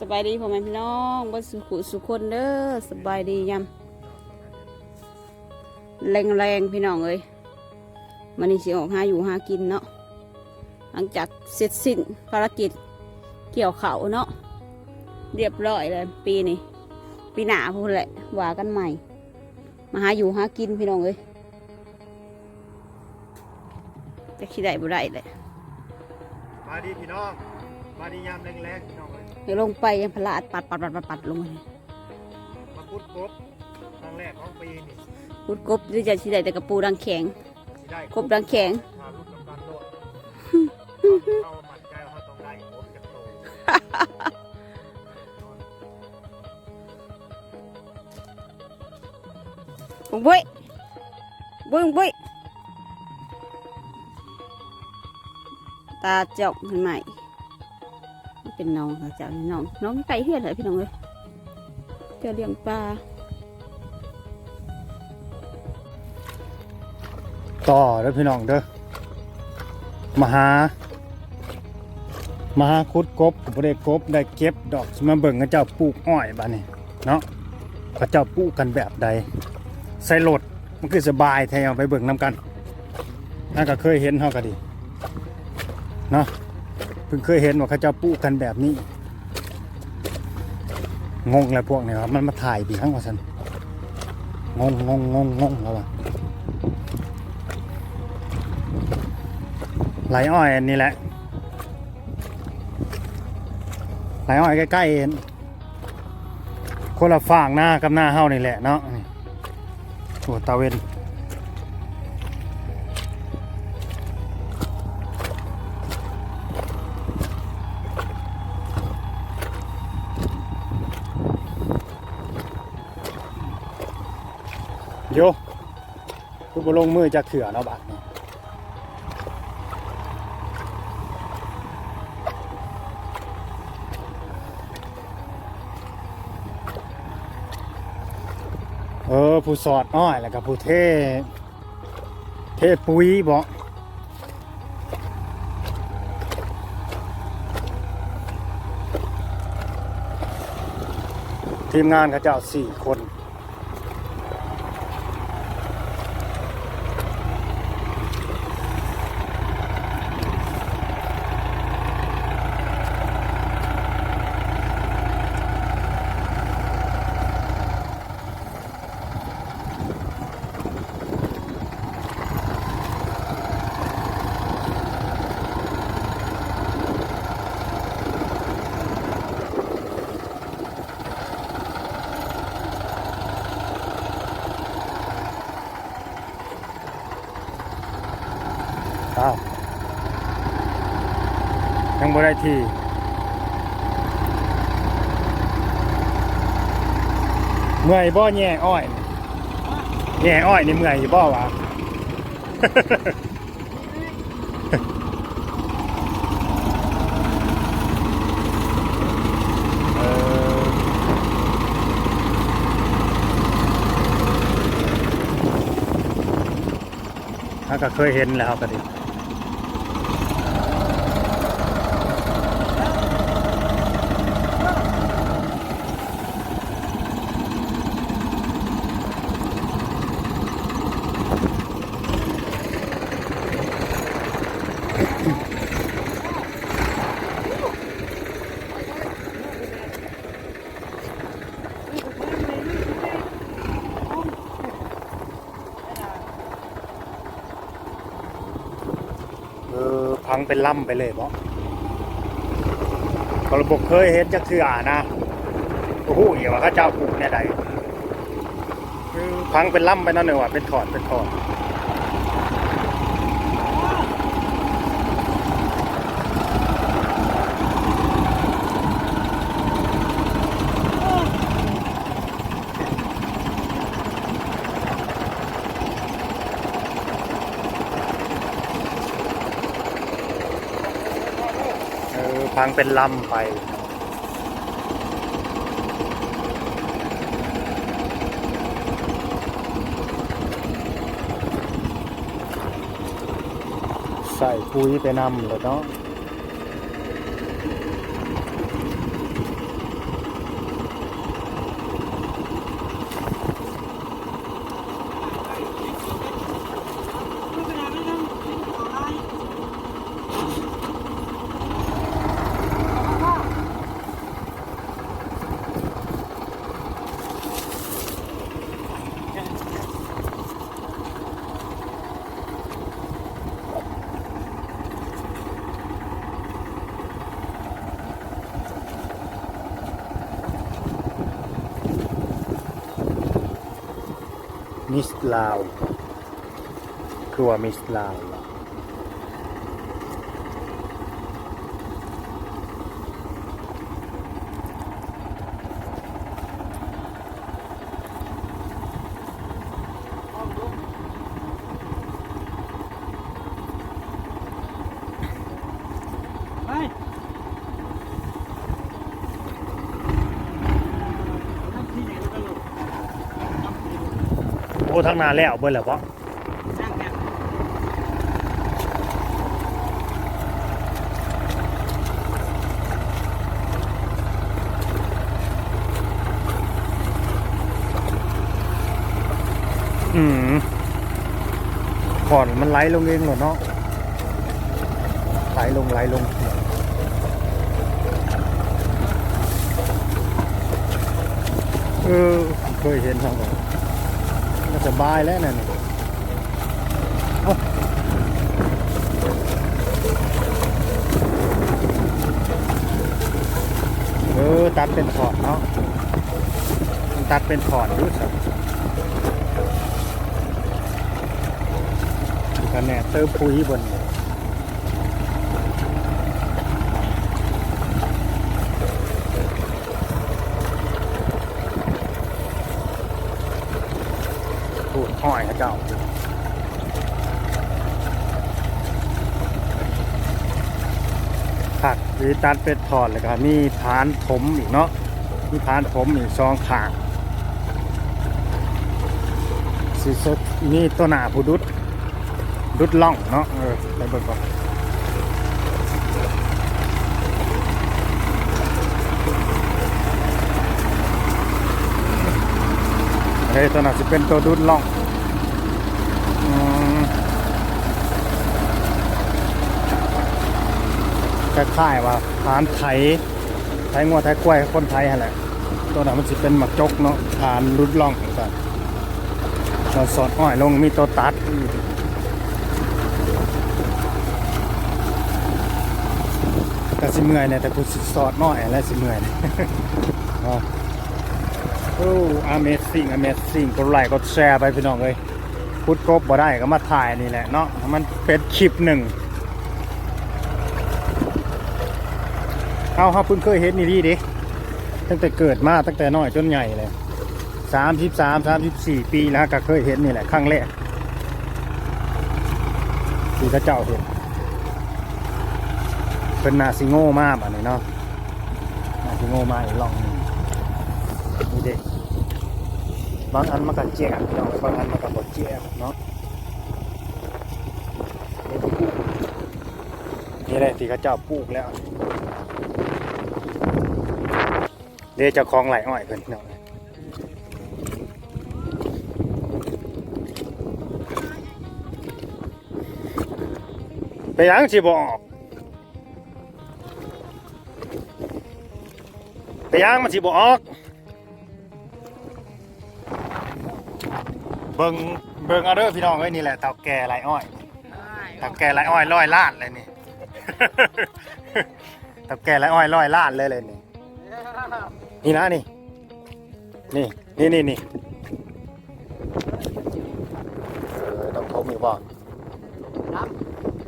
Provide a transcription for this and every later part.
สบายดีพ่อแม่พี่น้องบ่สุขุสุขคนเด้อสบายดียำแรงแรงๆพี่น้องเอ้ยมันนี่สิออกหาอยู่หากินเนาะหลังจากเสร็จสิ้นภารกิจเกี่ยวเขาเนาะเรียบร้อยเลยปีนี้ปีหน้าพูดแหละว่ากันใหม่ มาหาอยู่หากินพี่น้องเอ้ยจะคิดได้บ่ได้เลยมาดีพี่น้องมาดียามแรงๆพี่น้องเลย ดี๋ยวลงไปยังพลาดปัดปัดปัดปัดปัดลงมาเลยมาพุดกบครั้งแรกของปีนี่พุดกบหรือจะชิได้แต่กระปูดังแข็งสิได้กบดังแข็งพาลูกกับการโดดเข้ามั่นใจว่าเขาต้องได้กบจากโตบุ้งบุ้ยบุ้งบุ้ยตาเจาะขึ้นใหม่นี่ เป็นน้องค่ะเจ้าน้องน้องไก่เฮือนเหรอพี่น้องเลยเจะเลี้ยงปลาต่อเด้อพี่น้องเด้อมาหามาหาคุดกบบ่ได้กบได้เก็บดอกสมาเบิ่งเขาเจ้าปลูกอ้อยบ้านนี้เนาะเขาเจ้าปลูกกันแบบใดใส่รถมันคือสบายแท้เอาไปเบิ่งนํกันน่าก็เคยเห็นเฮาก็ดีเนาะ เพิ่งเคยเห็นว่าเขาเจ้าปลูกกันแบบนี้ งงแล้วพวกนี้ครับมันมาถ่ายบีทั้งว่าซั่นงงงงงงงแล้วว่ะไหลอ้อยอันนี่แหละไหลอ้อยใกล้ๆเองคนละฝั่งหน้ากับหน้าเฮานี่แหละเนาะนี่โอ้ตาเวน โยคือบลงมือจะเขื่อเนาะบัดนี้เออผู้สอดอ้อยแล้วก็ผู้เทเทปุ๋ยบอกทีมงานเขาเจ้าสี่คน อ้าวยังบ่ได้ทีเมื่อยบ่แย่อ้อยแย่อ้อยนี่เมื่อยอยู่บ่วะเออถ้าก็เคยเห็นแล้วก็ดิ งเป็นล่ำไปเลยเพราะกระบบเคยเห็นจะคืออ่านะโอ้โหอย่าว่าข้าเจ้าปลูกเนี่ยใดคือพังเป็นล่ำไปนั่นเลยว่ะเป็นถอดเป็นถอด ฟังเป็นลำไป ใส่ปุ๋ยไปนำเลยเนาะ มิสลาว ครัวมิสลาว ไปทำที่ไหนก็ลง โอ้ทั้งนานแล้วเบิ่นแล้วปะสร้างแบบอืมขอนมันไหลลงเองเหรอเนาะไหลลงไหลลงเออเคยเห็นทางก่อน ก็สบายแล้วนั่นนี่เอาเออตัดเป็นพอดเนาะตัดเป็นพอดอยุ่สักันแน่เติมปุ๋ยบนนี่พู ห้อยเขาเจ้าผักหรือตัดเป็นถอดเลยครับมีผานถมอีกเนาะมีผานถมอีกซองขางสีสดนี่ตัวหนาผู้ดุดดุดล่องเนาะเออไปเบิ่งก่อนเฮ้ยตัวหนาจะเป็นตัวดุดล่องอืม คล้ายๆว่าทานไทยไทยงัวไทยกล้วยคนไทยแหละ ตัวนั้นมันสิเป็นหมักจกเนาะทานรุดล่องกันเราสอดอ้อยลงมีตัวตัดอีกก็สิเมื่อยเนี่ยแต่กูสิสอดน้อยแล้วสิเมื่อยอ๋อโอ้ amazing amazing กดไลค์กดแชร์ไปพี่น้องเลยพูดกบบ่ได้ก็มาถ่ายนี่แหละเนาะมันเป็นคลิปหนึ่ง เอาครับเพิ่งเคยเห็นนี่ดีดิตั้งแต่เกิดมาตั้งแต่น้อยจนใหญ่เลยสามสิบสามสามสิบสี่ปีแล้วก็เคยเห็นนี่แหละครั้งแรกที่พระเจ้าเห็นเป็นนาซิโง่มากอันนี้เนาะนาซิโง่มากอีกลองนี่นี่เด็กบางอันมันก็เจ๊กเนาะบางอันมันก็บดเจ๊กเนาะนี่แหละที่เขาเจ้าปลูกแล้ว เดี๋ยวจะคลองไหลอ้อยเพิ่นเนาะไปยังสิบออกไปยังมันสิบออก เบิงเบิงเอาเด้อพี่น้องเอ้นี่แหละเต่าแก่ไหลอ้อยเต่าแก่ไหลอ้อยร้อยล้านเลยนี่ เต่าแก่ไหลอ้อยร้อยล้านเลยเลยนี่ นี่นะนี่ นี่นี่นี่นี่เออต้องทมอยู่บ่น้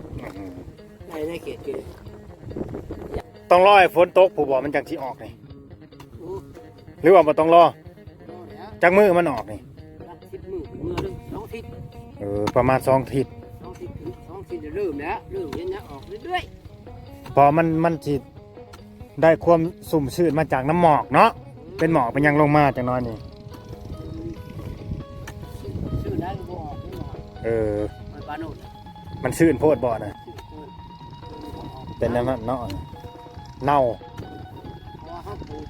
ำในในเขตเกณฑ์ต้องรอให้ฝนตกผู้บ่มันจังที่ออกนี่โอ้หรือว่าบ่ต้องรอโหแล้วจักมือมันออกนี่รักทิศมือมือนึงสองทิศเออประมาณสองทิศสองทิศสองทิศจะเริ่มแล้วเริ่มเย็นแล้วออกเรื่อยพอมันมันสิ ได้ความสุ่มชื่นมาจากน้ำหมอกเนาะๆเป็นหมอกเป็นหยังลงมาจังน้อยนี่ชื่อนั้นก็บอกไม่บอกเออ มันปานุษมันชื่นโพดบ่น่ะเป็นน้ำมันเนาะเน่า เพราะว่าเขาปลูก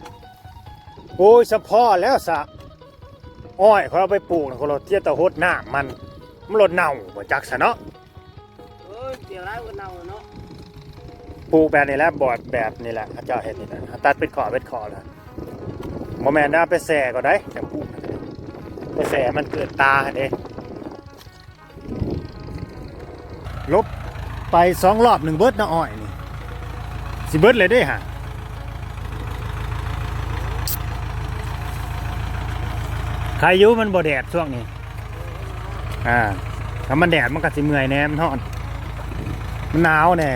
โอ้ยสะพอแล้วสะอ้อยเขาเอาไปปลูกนะคนเราเทียบแตะหดน้ำมัน มันลดเน่าบ่จักซะเนาะ เออเดี๋ยวร้ายก็เน่าเนาะ ปลูกแบบนี้แหละบอดแบบนี้แหละเขาเจ้าเห็นนี่แหละตัดเป็นขอเป็นขอแล้วโมแมนนะไปแส่ก็ได้แต่ปลูกไปแส่มันเกิดตาเด้ลบไปสองรอบหนึ่งเบิร์ดนะอ้อยนี่สิเบิร์ดเลยเด้ฮะใครอยุมันบ่แดดช่วงนี้ อ่าถ้ามันแดดมันก็สิเมื่อยแน่มันร้อนมันหนาวแน่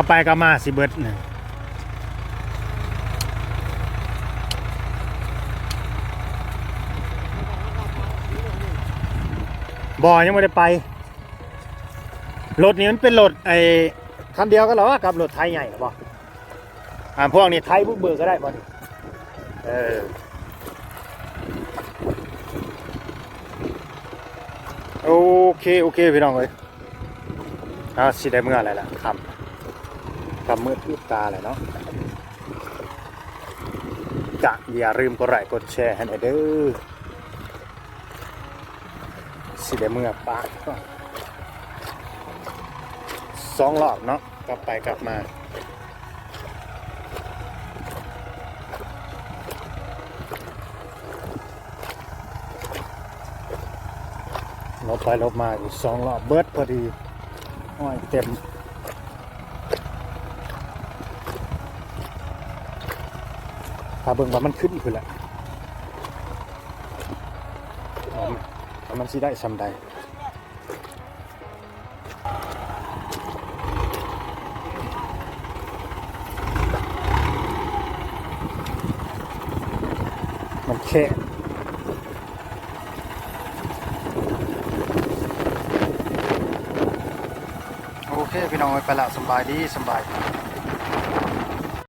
ก็ไปก็มาสิเบิดน่ะบ่อยังไม่ได้ไป รถนี้มันเป็นรถไอ้คันเดียวกันหรอวะกับรถไทยใหญ่หรอบ่อ่าพวกนี้ไทยบุกเบิกก็ได้บ่เออโอเค โอเค พี่น้องเอ้ยอ่าสิได้เมื่ออะไรล่ะคำ คำมืดอุดตาเลยเนาะจะอย่าลืมกดไลค์กดแชร์ให้หน่อยเด้อสิได้เมื่อปากสองรอบเนาะกลับไปกลับมาลบไปลบมาอยู่สองรอบเบิร์ดพอดีอ้อยเต็ม ถ้าเบิ่งว่ามันขึ้นคือแหละเอามันสิได้ซำใดมันแค่โอเคพี่น้องไปละสบายดีสบาย